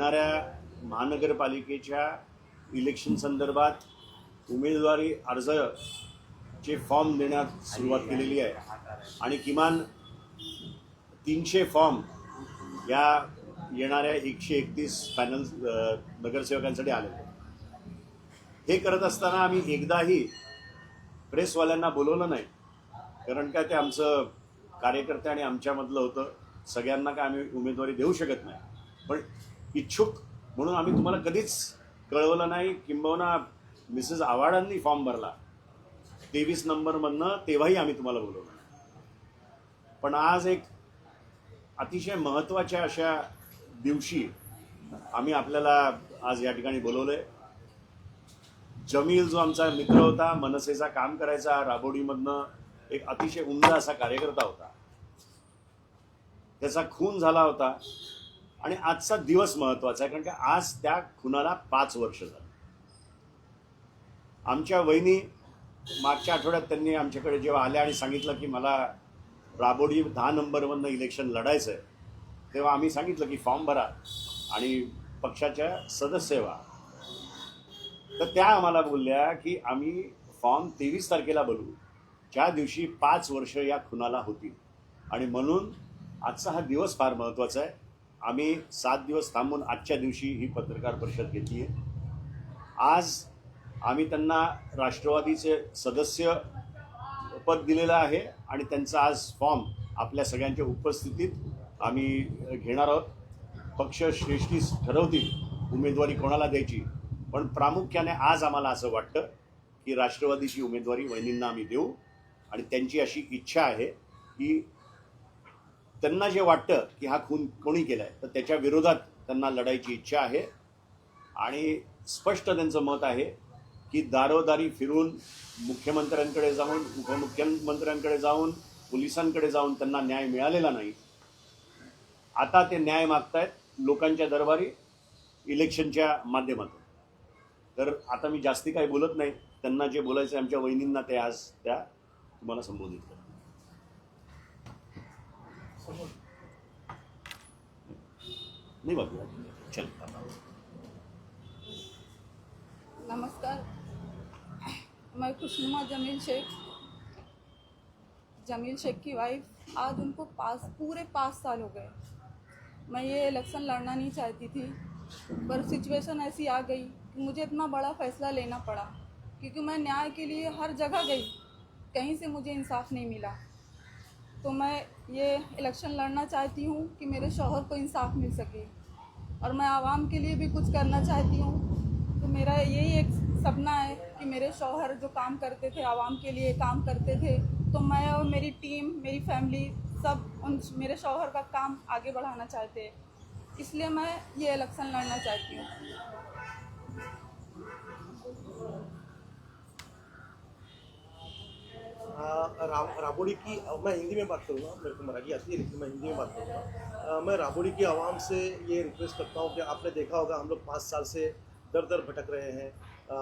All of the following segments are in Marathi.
येणाऱ्या महानगरपालिकेच्या इलेक्शन संदर्भात उमेदवारी अर्जचे फॉर्म देण्यात सुरुवात केलेली आहे. आणि किमान तीनशे फॉर्म या येणाऱ्या एकशे एकतीस पॅनल नगरसेवकांसाठी आलेले हे करत असताना आम्ही एकदाही प्रेसवाल्यांना बोलवलं नाही. कारण काय ते आमचं कार्यकर्ते आणि आमच्यामधलं होतं. सगळ्यांना काय आम्ही उमेदवारी देऊ शकत नाही. पण इच्छुक म्हणून आम्ही तुम्हाला कधीच कळवलं नाही. किंबहुना मिसेस आव्हाडांनी फॉर्म भरला. तेवीस नंबरमधनं तेव्हाही आम्ही तुम्हाला बोलवलं पण आज एक अतिशय महत्त्वाच्या अशा दिवशी आम्ही आपल्याला आज या ठिकाणी बोलवलंय. जमील जो आमचा मित्र होता मनसेचा काम करायचा राबोडीमधनं एक अतिशय उमदा असा कार्यकर्ता होता. त्याचा खून झाला होता. आणि आजचा दिवस महत्त्वाचा आहे कारण की आज त्या खुनाला पाच वर्ष झाली. आमच्या वहिनी मागच्या आठवड्यात त्यांनी आमच्याकडे जेव्हा आल्या आणि सांगितलं की मला राबोडी दहा नंबरमधनं इलेक्शन लढायचं आहे तेव्हा आम्ही सांगितलं की फॉर्म भरा आणि पक्षाच्या सदस्य व्हा. तर त्या आम्हाला बोलल्या की आम्ही फॉर्म तेवीस तारखेला भरू. ज्या दिवशी पाच वर्ष या खुनाला होतील. आणि म्हणून आजचा हा दिवस फार महत्त्वाचा आहे. आम्ही सात दिवस थांबून आजच्या दिवशी ही पत्रकार परिषद घेतली आहे आज आम्ही त्यांना राष्ट्रवादीचे सदस्य पद दिलेलं आहे आणि त्यांचा आज फॉर्म आपल्या सगळ्यांच्या उपस्थितीत आम्ही घेणार आहोत. पक्ष श्रेष्ठीस ठरवतील उमेदवारी कोणाला द्यायची पण प्रामुख्याने आज आम्हाला असं वाटतं की राष्ट्रवादीची उमेदवारी वहिनींना आम्ही देऊ आणि त्यांची अशी इच्छा आहे की त्यांना जे वाटतं की हा खून कोणी केला आहे तर त्याच्या विरोधात त्यांना लढायची इच्छा आहे. आणि स्पष्ट त्यांचं मत आहे की दारोदारी फिरून मुख्यमंत्र्यांकडे जाऊन उपमुख्यमंत्र्यांकडे जाऊन पोलिसांकडे जाऊन त्यांना न्याय मिळालेला नाही. आता ते न्याय मागतायत लोकांच्या दरबारी इलेक्शनच्या माध्यमातून. तर आता मी जास्ती काही बोलत नाही. त्यांना जे बोलायचं आहे आमच्या वहिनींना ते आज त्या तुम्हाला संबोधित करतात नाही बघूया चल नमस्कार मैं खुशनुमा जमील शेख जमील शेख की वाइफ आज उनको पास, पूरे पाँच साल हो गए। मैं ये इलेक्शन लड़ना नहीं चाहती थी, पर सिचुएशन ऐसी आ गई कि मुझे इतना बड़ा फैसला लेना पड़ा, क्योंकि मैं न्याय के लिए हर जगह गई। कहीं से मुझे इंसाफ नहीं मिला। तो मैं ये इलेक्शन लड़ना चाहती हूँ कि मेरे शोहर को इंसाफ मिल सके। और मैं आवाम के लिए भी कुछ करना चाहती हूँ। तो मेरा यही एक सपना है कि मेरे शोहर जो काम करते थे, आवाम के लिए काम करते थे तो मैं और मेरी टीम मेरी फैमिली सब उन मेरे शोहर का काम आगे बढ़ाना चाहते हैं। इसलिए मैं ये इलेक्शन लड़ना चाहती हूँ आ, राबोड़ी की मैं हिंदी में बात करूँगा मेरे को मराठी आती है लेकिन मैं हिंदी में बात करूँगा। मैं राबोड़ी की आवाम से ये रिक्वेस्ट करता हूँ कि आपने देखा होगा हम लोग पाँच साल से दर दर भटक रहे हैं। आ,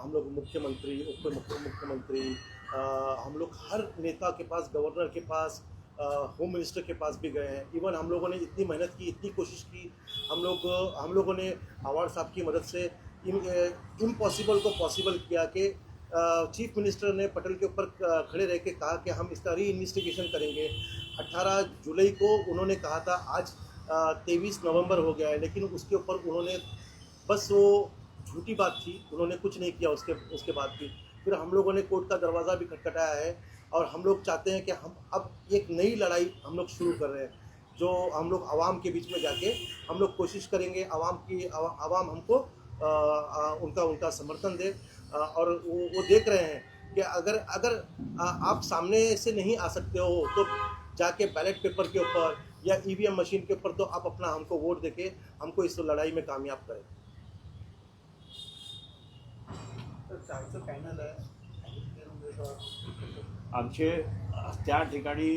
हम लोग मुख्यमंत्री उप मुख्यमंत्री हम लोग हर नेता के पास गवर्नर के पास होम मिनिस्टर के पास भी गए हैं। इवन हम लोगों ने इतनी मेहनत की इतनी कोशिश की हम लोग हम लोगों ने आवाड़ साहब की मदद से इम्पॉसिबल को पॉसिबल किया कि चीफ मिनिस्टर ने पटेल के ऊपर खड़े रह के कहा कि हम इसका री इन्वेस्टिगेशन करेंगे। 18 जुलाई को उन्होंने कहा था आज तेईस नवंबर हो गया है लेकिन उसके ऊपर उन्होंने बस वो झूठी बात थी उन्होंने कुछ नहीं किया उसके उसके बाद भी। फिर हम लोगों ने कोर्ट का दरवाज़ा भी खटखटाया है और हम लोग चाहते हैं कि हम अब एक नई लड़ाई हम लोग शुरू कर रहे हैं जो हम लोग आवाम के बीच में जाके हम लोग कोशिश करेंगे आवाम की आवाम हमको आ, आ, उनका उनका समर्थन दे। और वो वो देख रहे हैं कि अगर अगर आप सामने से नहीं आ सकते हो तो जाके बैलेट पेपर के ऊपर या ईवीएम मशीन के ऊपर तो आप अपना हमको वोट देके हमको इस लड़ाई में कामयाब करें। आमचे त्या ठिकाणी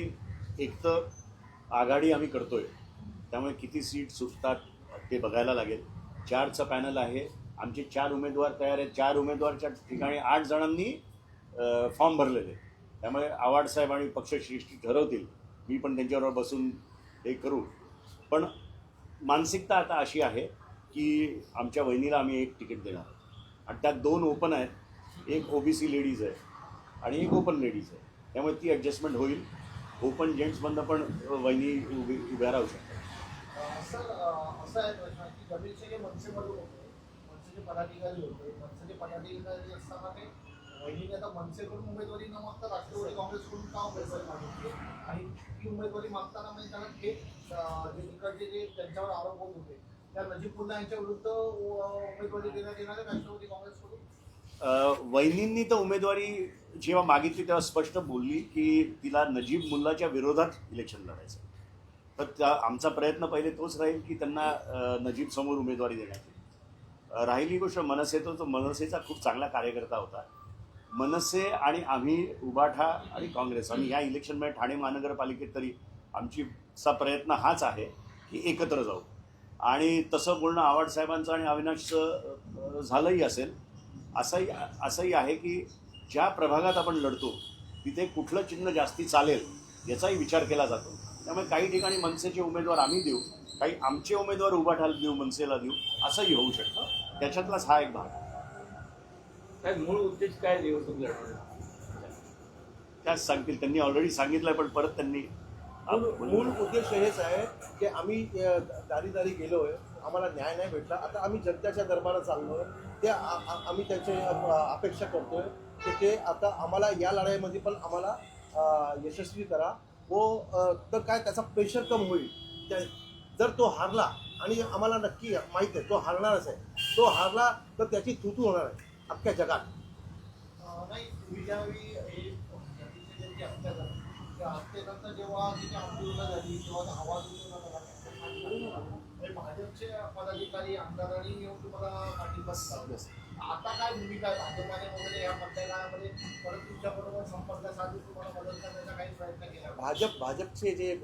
एक तर आघाडी आम्ही करतोय. त्यामुळे किती सीट सुटतात ते बघायला लागेल. चारचं पॅनल आहे. आमचे चार उमेदवार तयार आहेत. चार उमेदवारच्या ठिकाणी आठ जणांनी फॉर्म भरलेले त्यामुळे आवाडसाहेब आणि पक्षश्रेष्ठी ठरवतील. मी पण त्यांच्याबरोबर बसून हे करू. पण मानसिकता आता अशी आहे की आमच्या वहिनीला आम्ही एक तिकीट देणार आणि त्यात दोन ओपन आहेत. एक ओबीसी लेडीज आहे आणि एक ओपन लेडीज आहे. त्यामुळे ती ॲडजस्टमेंट होईल. ओपन जेंट्समधनं पण वहिनी उभी उभ्या राहू शकतात. मनसेचे पदाधिकारी होते मनसेचे पदाधिकारी असताना ते वहिनीने आता मनसेकडून उमेदवारी न मागता राष्ट्रवादी काँग्रेसकडून का उमेदवारी मागितली? आणि ती उमेदवारी मागताना म्हणजे त्यांना थेट जे तिकडचे जे त्यांच्यावर आरोप होत होते त्या नजीब मुल्ला यांच्या विरुद्ध उमेदवारी देण्यात येणार आहे राष्ट्रवादी काँग्रेसकडून? वहिनींनी तर उमेदवारी जेव्हा मागितली तेव्हा स्पष्ट बोलली की तिला नजीब मुल्लाच्या विरोधात इलेक्शन लढायचं तर त्या आमचा प्रयत्न पहिले तोच राहील की त्यांना नजीब समोर उमेदवारी देण्यात येईल. राहिली गोष्ट मनसे तो मनसेचा खूप चांगला कार्यकर्ता होता. मनसे आणि आम्ही उबाठा आणि काँग्रेस आणि या इलेक्शनमध्ये ठाणे महानगरपालिकेत तरी आमचीचा प्रयत्न हाच आहे की एकत्र जाऊ. आणि तसं बोलणं आव्हाड साहेबांचं आणि अविनाशचं झालंही असेल. असंही असंही आहे की ज्या प्रभागात आपण लढतो तिथे कुठलं चिन्ह जास्ती चालेल याचाही विचार केला जातो. त्यामुळे काही ठिकाणी मनसेचे उमेदवार आम्ही देऊ काही आमचे उमेदवार उभाठाला देऊ मनसेला देऊ असंही होऊ शकतं. त्याच्यातलाच हा एक भाग. काय मूळ उद्देश काय निवडणूक लढवण्याचा त्याच सांगतील. त्यांनी ऑलरेडी सांगितलंय पण परत त्यांनी मूळ उद्देश हेच आहे की आम्ही दारी दारी गेलोय आम्हाला न्याय नाही भेटला. आता आम्ही जनतेच्या दरबारात चाललोय. ते आम्ही त्यांचे अपेक्षा करतोय की ते आता आम्हाला या लढाईमध्ये पण आम्हाला यशस्वी करा. व तर काय त्याचा प्रेशर कम होईल. त्या जर तो हारला आणि आम्हाला नक्की माहीत आहे तो हारणारच आहे तो हारला तर त्याची थुतू होणार आहे अख्ख्या जगात. नाही तुम्ही ज्यावेळी हे नजीब शेखेंची हत्या झाली हत्येनंतर जेव्हा तिची आंदोलनं झाली तेव्हा तो आवाज उठवला हे भाजपचे पदाधिकारी आमदारांनी येऊन तुम्हाला पाठिंबा दिला. आता काय भूमिका आहे? भाजपाने वगैरे या मतदानामध्ये म्हणजे परत तुमच्याबरोबर संपर्क साधून तुम्हाला मदत करण्याचा काही प्रयत्न केला. भाजप भाजपचे जे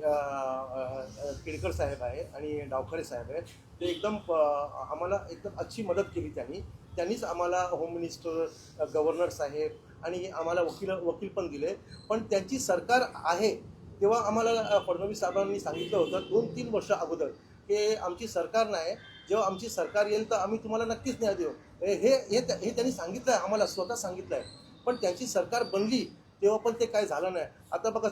केळकर साहेब आहे आणि डावखरे साहेब आहे ते एकदम आम्हाला एकदम अच्छी मदत केली त्यांनी. त्यांनीच आम्हाला होम मिनिस्टर गव्हर्नर साहेब आणि आम्हाला वकील वकील पण दिले. पण त्यांची सरकार आहे तेव्हा आम्हाला फडणवीस साहेबांनी सांगितलं होतं दोन तीन वर्ष अगोदर की आमची सरकार नाही जेव्हा आमची सरकार येईल तर आम्ही तुम्हाला नक्कीच न्याय देऊ. हे हे हे त्या- हे त्यांनी सांगितलं आहे आम्हाला स्वतः सांगितलं आहे पण त्यांची सरकार बनली तेव्हा पण ते काय झालं नाही. आता बघा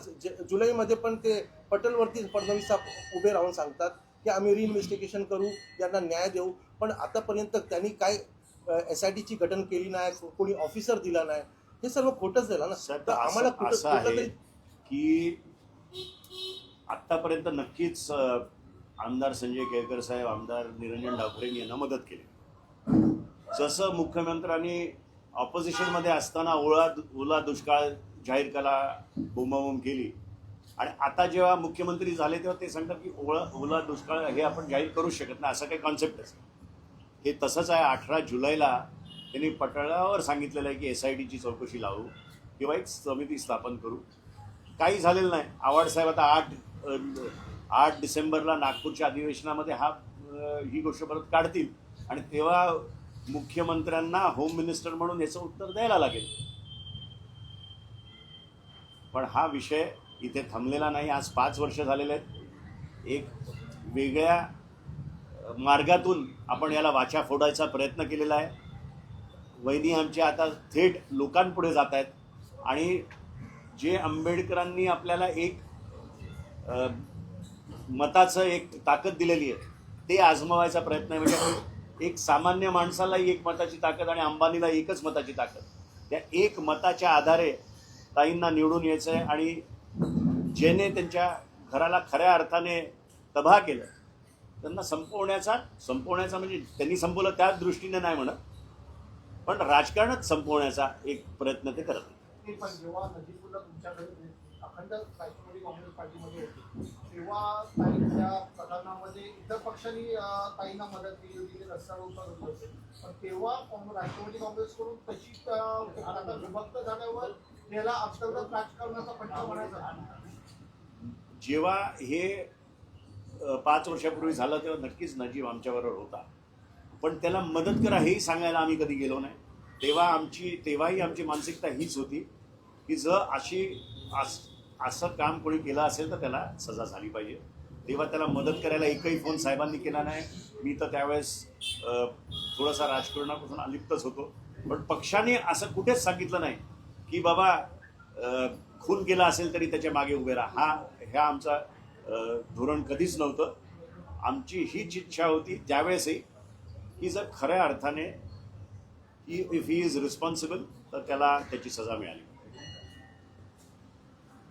जुलैमध्ये पण ते पटलवरती फडणवीस साहेब उभे राहून सांगतात की आम्ही रिइन्व्हेस्टिगेशन करू यांना न्याय देऊ. पण आतापर्यंत त्यांनी काय एस आय टीची गठन केली नाही कोणी ऑफिसर दिला नाही हे सर्व खोटंच झालं ना. सर, तर आम्हाला असं आहे की आत्तापर्यंत नक्कीच आमदार संजय केळकर साहेब आमदार निरंजन डावखरेंनी यांना मदत केली. जसं मुख्यमंत्र्यांनी ऑपोजिशनमध्ये असताना ओळा ओला दुष्काळ जाहीर कला बोंबाबोंब केली. आणि आता जेव्हा मुख्यमंत्री झाले तेव्हा ते सांगतात की ओळा ओला दुष्काळ हे आपण जाहीर करूच शकत नाही. असं काही कॉन्सेप्टच नाही. हे तसंच आहे. अठरा जुलैला त्यांनी पटळावर सांगितलेलं आहे की एस आय टीची चौकशी लावू किंवा एक समिती स्थापन करू. काही झालेलं नाही. आवाडसाहेब आता आठ आठ डिसेंबरला नागपूरच्या अधिवेशनामध्ये हा ही गोष्ट परत काढतील. आणि तेव्हा मुख्यमंत्र्यांना होम मिनिस्टर म्हणून याचं उत्तर द्यायला लागेल. पण हा विषय इथे थांबलेला नाही. आज पाच वर्ष झालेले आहेत. एक वेगळ्या मार्गातून आपण याला वाचा फोडायचा प्रयत्न केलेला आहे. वहिनी आमच्या आता थेट लोकांपुढे जात आहेत. आणि जे आंबेडकरांनी आपल्याला एक मताचं एक ताकद दिलेली आहे ते आजमावायचा प्रयत्न आहे. म्हणजे एक सामान्य माणसालाही एक मताची ताकद आणि अंबानीला एकच मताची ताकद. त्या एक मताच्या आधारे ताईंना निवडून यायचं आहे आणि ज्याने त्यांच्या घराला खऱ्या अर्थाने तबाह केलं त्यांना संपवण्याचा संपवण्याचा म्हणजे त्यांनी संपवलं त्याच दृष्टीने नाही म्हणत पण राजकारणच संपवण्याचा एक प्रयत्न ते करत जेव्हा नजीबुल्ला तुमच्याकडे अखंड राष्ट्रवादी काँग्रेस पार्टीमध्ये होते तेव्हा ताई त्या प्रकरणामध्ये इतर पक्षांनी ताईंना मदत केली होती ते रस्ता होते. पण तेव्हा काँग्रेस- राष्ट्रवादी काँग्रेसकडून तशी विभक्त झाल्यावर त्याला अंतर्गत राजकारणाचा फटका म्हणायचा जेव्हा हे पाच वर्षापूर्वी झालं तेव्हा नक्कीच नजीब आमच्याबरोबर होता. पण त्याला मदत करा हेही सांगायला आम्ही कधी गेलो नाही. तेव्हा आमची तेव्हाही आमची मानसिकता हीच होती की जर अशी अस- असं काम कोणी केलं असेल तर त्याला सजा झाली पाहिजे. तेव्हा त्याला मदत करायला एकही फोन साहेबांनी केला नाही. मी तर त्यावेळेस थोडासा राजकारणापासून अलिप्तच होतो. पण पक्षाने असं कुठेच सांगितलं नाही. की बाबा खून केला असेल तरी त्याच्यामागे उभे राहा. हा ह्या आमचा धोरण कधीच नव्हतं. आमची हीच इच्छा होती त्यावेळेसही की जर खऱ्या अर्थाने ही इफ ही इज रिस्पॉन्सिबल तर त्याला त्याची सजा मिळाली.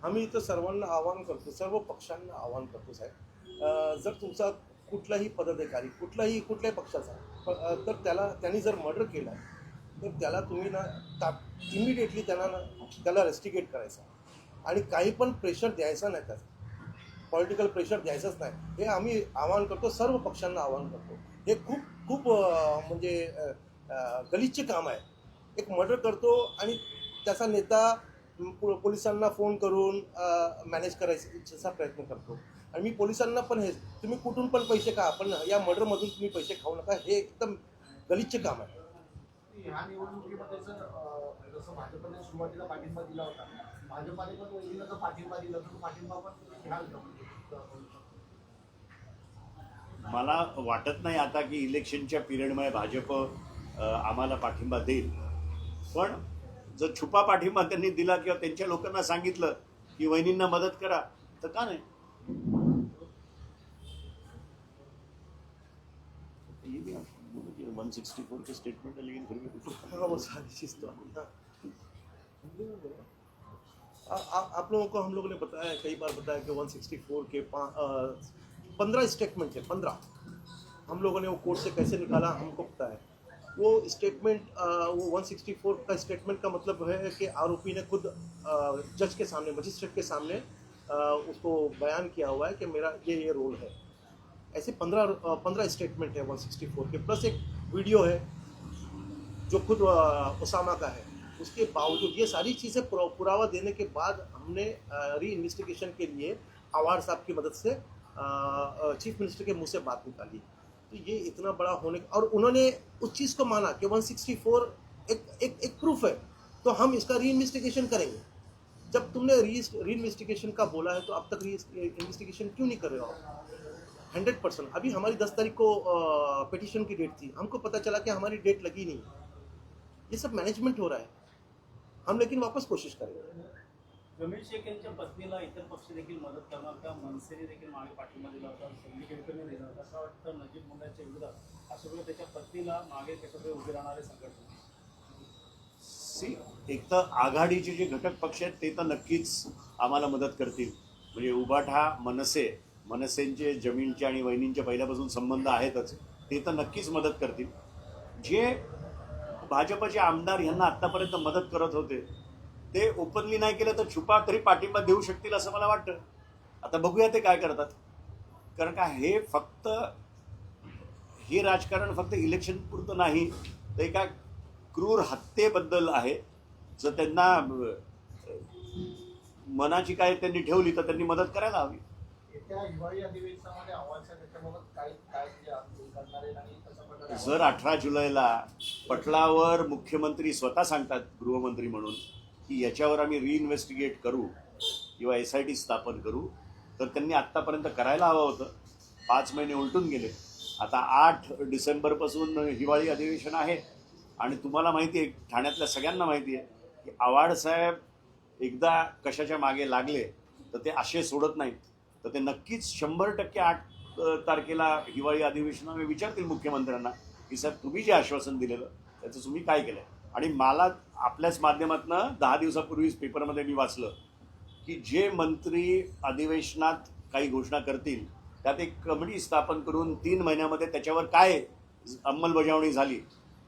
आम्ही इथं सर्वांना आवाहन करतो सर्व पक्षांना आवाहन करतो साहेब. जर तुमचा कुठलाही पदाधिकारी कुठलाही कुठल्याही पक्षाचा तर त्याला त्यांनी जर मर्डर केला तर त्याला तुम्ही ना ता इमिडिएटली त्याला ना त्याला रेस्टिगेट करायचा. आणि काही पण प्रेशर द्यायचं नाही त्याचा पॉलिटिकल प्रेशर द्यायचंच नाही. हे आम्ही आवाहन करतो सर्व पक्षांना आवाहन करतो. हे खूप खूप म्हणजे गलिच्छ काम आहे. एक मर्डर करतो आणि त्याचा नेता पोलिसांना फोन करून मॅनेज करायचा प्रयत्न करतो. आणि मी पोलिसांना पण हे तुम्ही कुठून पण पैसे का पण या मर्डरमधून तुम्ही पैसे खाऊ नका हे एकदम गलिच्छ काम आहे. की ह्या निवडणुकीमध्ये सर जसं भाजपने सुरुवातीला पाठिंबा दिला होता भाजपाने पण वहिनीला जर पाठिंबा दिला तर पाठिंबा पण घ्याल मला वाटत नाही आता की इलेक्शनच्या पिरियडमुळे भाजप आम्हाला पाठिंबा देईल. पण जर छुपा पाठिंबा त्यांनी दिला किंवा त्यांच्या लोकांना सांगितलं की वहिनींना मदत करा तर का नाही? 164 के स्टेटमेंट है लेकिन फिर भी कुछ हाँ वो सारी चीज़ तो हाँ। आ, आ, आप लोगों को हम लोगों ने बताया कई बार बताया कि 164 के पंद्रह स्टेटमेंट है पंद्रह। हम लोगों ने वो कोर्ट से कैसे निकाला हमको पता है वो स्टेटमेंट वो 164 का स्टेटमेंट का मतलब है कि आरोपी ने खुद जज के सामने मजिस्ट्रेट के सामने उसको बयान किया हुआ है कि मेरा ये ये रोल है। ऐसे पंद्रह पंद्रह स्टेटमेंट है 164 के। प्लस एक वीडियो है, जो खुद उसामा का है, उसके बावजूद ये सारी चीज़ें पुरावा देने के बाद हमने री इन्वेस्टिगेशन के लिए आवार साहब की मदद से चीफ मिनिस्टर के मुँह से बात निकाली। तो ये इतना बड़ा होने और उन्होंने उस चीज़ को माना कि 164 एक एक एक प्रूफ है तो हम इसका री इन्वेस्टिगेशन करेंगे। जब तुमने री री इन्वेस्टिगेशन का बोला है तो अब तक री इन्वेस्टिगेशन क्यों नहीं कर रहे हो हंड्रेड परसेंट। अभी हमारी दस तारीख को पिटिशन की डेट थी। हमको पता चला कि हमारी डेट लगी नहीं। ये सब मैनेजमेंट हो रहा है। हम लेकिन वापस कोशिश करेंगे। रमेश शेख यांच्या पत्नीला इतर पक्ष देखील मदत करणार का? मनसेने देखील मागे पाठिंबा दिला होता. संधी केळकरने दिला होता. असं वाटतं नजीब मुंड्याच्या विरोधात त्याच्या पत्नीला मागे कशाकडे उभे राहणारे संघटना. सी एक तर आघाडीचे जे घटक पक्ष आहेत ते तर नक्कीच आम्हाला मदत करतील. म्हणजे उबाठा मनसे मनसेंचे जमीनचे आणि वहिनींचे पहिल्यापासून संबंध आहेतच. ते तर नक्कीच मदत करतील. जे भाजपचे आमदार यांना आत्तापर्यंत मदत करत होते ते ओपनली नाही केलं तर छुपा तरी पाठिंबा देऊ शकतील असं मला वाटतं. आता बघूया ते काय करतात. कारण का हे फक्त हे राजकारण फक्त इलेक्शन पुरतं नाही तर एका क्रूर हत्येबद्दल आहे. जर त्यांना मनाची काय त्यांनी ठेवली तर त्यांनी मदत करायला हवी. जर अठरा जुलैला पटलावर मुख्यमंत्री स्वतः सांगतात गृहमंत्री म्हणून की याच्यावर आम्ही रिइन्व्हेस्टिगेट करू किंवा एस आय टी स्थापन करू तर त्यांनी आत्तापर्यंत करायला हवं होतं. पाच महिने उलटून गेले. आता आठ डिसेंबरपासून हिवाळी अधिवेशन आहे आणि तुम्हाला माहिती आहे ठाण्यातल्या सगळ्यांना माहिती आहे की आव्हाड साहेब एकदा कशाच्या मागे लागले तर ते असे सोडत नाहीत. तर ते नक्कीच शंभर टक्के आठ तारखेला हिवाळी अधिवेशनामध्ये विचारतील मुख्यमंत्र्यांना की साहेब तुम्ही जे आश्वासन दिलेलं त्याचं तुम्ही काय केलं आणि मला आपल्याच माध्यमातनं दहा दिवसापूर्वीच पेपरमध्ये मी वाचलं की जे मंत्री अधिवेशनात काही घोषणा करतील त्यात एक कमिटी स्थापन करून तीन महिन्यामध्ये त्याच्यावर काय अंमलबजावणी झाली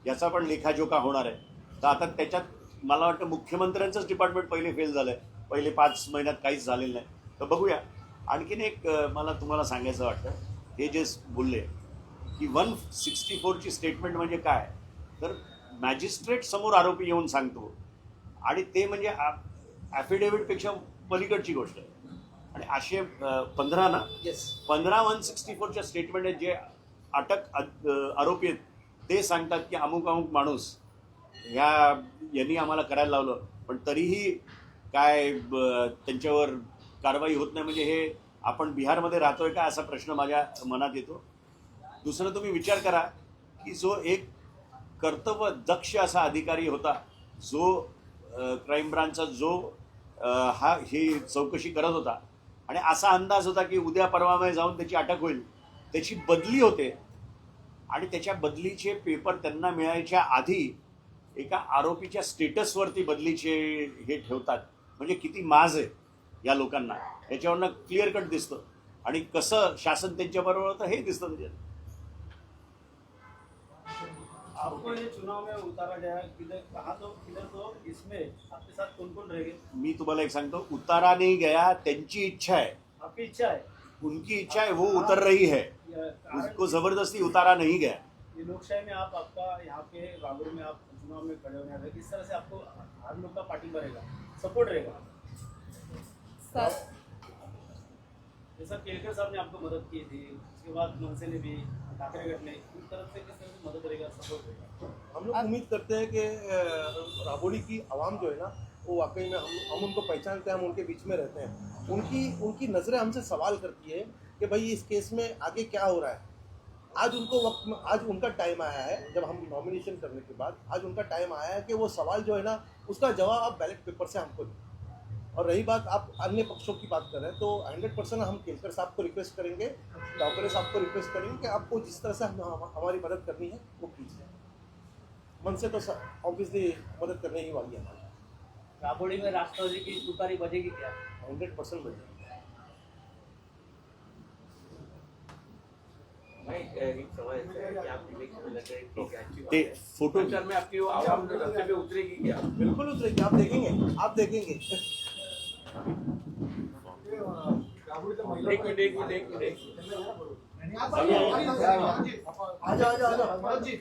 याचा पण लेखाजोखा होणार आहे. तर आता त्याच्यात मला वाटतं मुख्यमंत्र्यांचंच डिपार्टमेंट पहिले फेल झालं आहे पहिले पाच महिन्यात काहीच झालेलं नाही. तर बघूया. आणखीन एक मला तुम्हाला सांगायचं वाटतं हे जे बोलले की वन सिक्स्टी फोरची स्टेटमेंट म्हणजे काय? तर मॅजिस्ट्रेट समोर आरोपी येऊन सांगतो. आणि ते म्हणजे ॲफिडेव्हिटपेक्षा पलीकडची गोष्ट आहे. आणि असे अं, पंधरा ना येस पंधरा वन सिक्स्टी फोरच्या स्टेटमेंट जे अटक आरोपी आहेत ते सांगतात की अमुक अमुक माणूस ह्या यांनी आम्हाला करायला लावलं. पण तरीही काय त्यांच्यावर कारवाई होत नाही म्हणजे हे आपण बिहारमध्ये राहतोय का असा प्रश्न माझ्या मनात येतो. दुसरं तुम्ही विचार करा की जो एक कर्तव्य दक्ष असा अधिकारी होता जो क्राईम ब्रांचचा जो हा ही चौकशी करत होता आणि असा अंदाज होता की उद्या परवामध्ये जाऊन त्याची अटक होईल त्याची बदली होते आणि त्याच्या बदलीचे पेपर त्यांना मिळायच्या आधी एका आरोपीच्या स्टेटसवरती बदलीचे हे ठेवतात. म्हणजे किती माज आहे. या लोकांना. याच्यावरनं क्लिअर कट दिसतं. आणि कसं शासन त्यांच्याबरोबर होतं हे दिसतं त्याच्यात. आपको ये चुनाव में उतारा गया किधर कहाँ तो किधर तो इसमें आपके साथ कौन कौन रहेंगे मी तुम्हाला एक सांगतो उतारा नहीं गया त्यांची इच्छा है आपकी इच्छा है उनकी इच्छा है वो उतर रही है. या कारण- उसको जबरदस्ती उतारा नहीं गया. ये लोकशाही में आप आपका यहाँ पे रागुर में आप चुनाव में खड़े होने वाले किस तरह से आपको हर लोग का पार्टी रहेगा सपोर्ट रहेगा? सर। जैसा केलकर साहब ने आपको मदद की थी उसके बाद मनसे ने भी ठाकरे गट ने उस तरफ़ से किस तरह से मदद रहेगा सपोर्ट रहेगा हम लोग उम्मीद करते हैं कि राबोड़ी की आवाम जो है ना वो वाकई में हम हम उनको पहचानते हैं हम उनके बीच में रहते हैं। उनकी उनकी नज़रें हमसे सवाल करती है कि भाई इस केस में आगे क्या हो रहा है? आज उनको वक्त में आज उनका टाइम आया है जब हम नॉमिनेशन करने के बाद आज उनका टाइम आया है कि वो सवाल जो है ना उसका जवाब आप बैलेट पेपर से हमको दें। और रही बात आप अन्य पक्षों की बात कर रहे हैं तो हंड्रेड परसेंट हम केलकर साहब को रिक्वेस्ट करेंगे डॉक्टर साहब को रिक्वेस्ट करेंगे कि आपको जिस तरह से हम हम- हमारी मदद करनी है वो कीजिए। मन से तो ऑब्वियसली मदद करने ही वाली है हमारी। राबोड़ी में राष्ट्रवादी की तुतारी बजेगी क्या? Hundred percent बजेगी। फ़ोटो में आपकी वो आवाम जो रास्ते पे उतरेगी क्या? बिल्कुल उतरेगी आप देखेंगे आप देखेंगे। एक मिनट एक मिनट एक मिनट एक मिनट आजा आजा आजा मनोज जी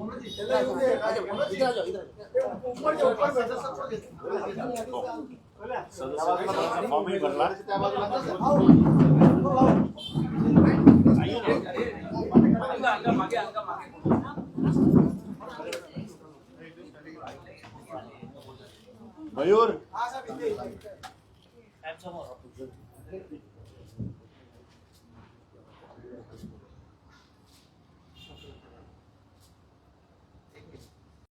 मनोज जी चलो इधर आ जाओ मनोज जी इधर आ जाओ इधर आ जाओ। ऊपर जो ऊपर सदस्यत्व घेतलं सदस्यत्वाचा फॉर्मही भरला अंगा अंगा मागे अंगा मागे मयूर tomorrow.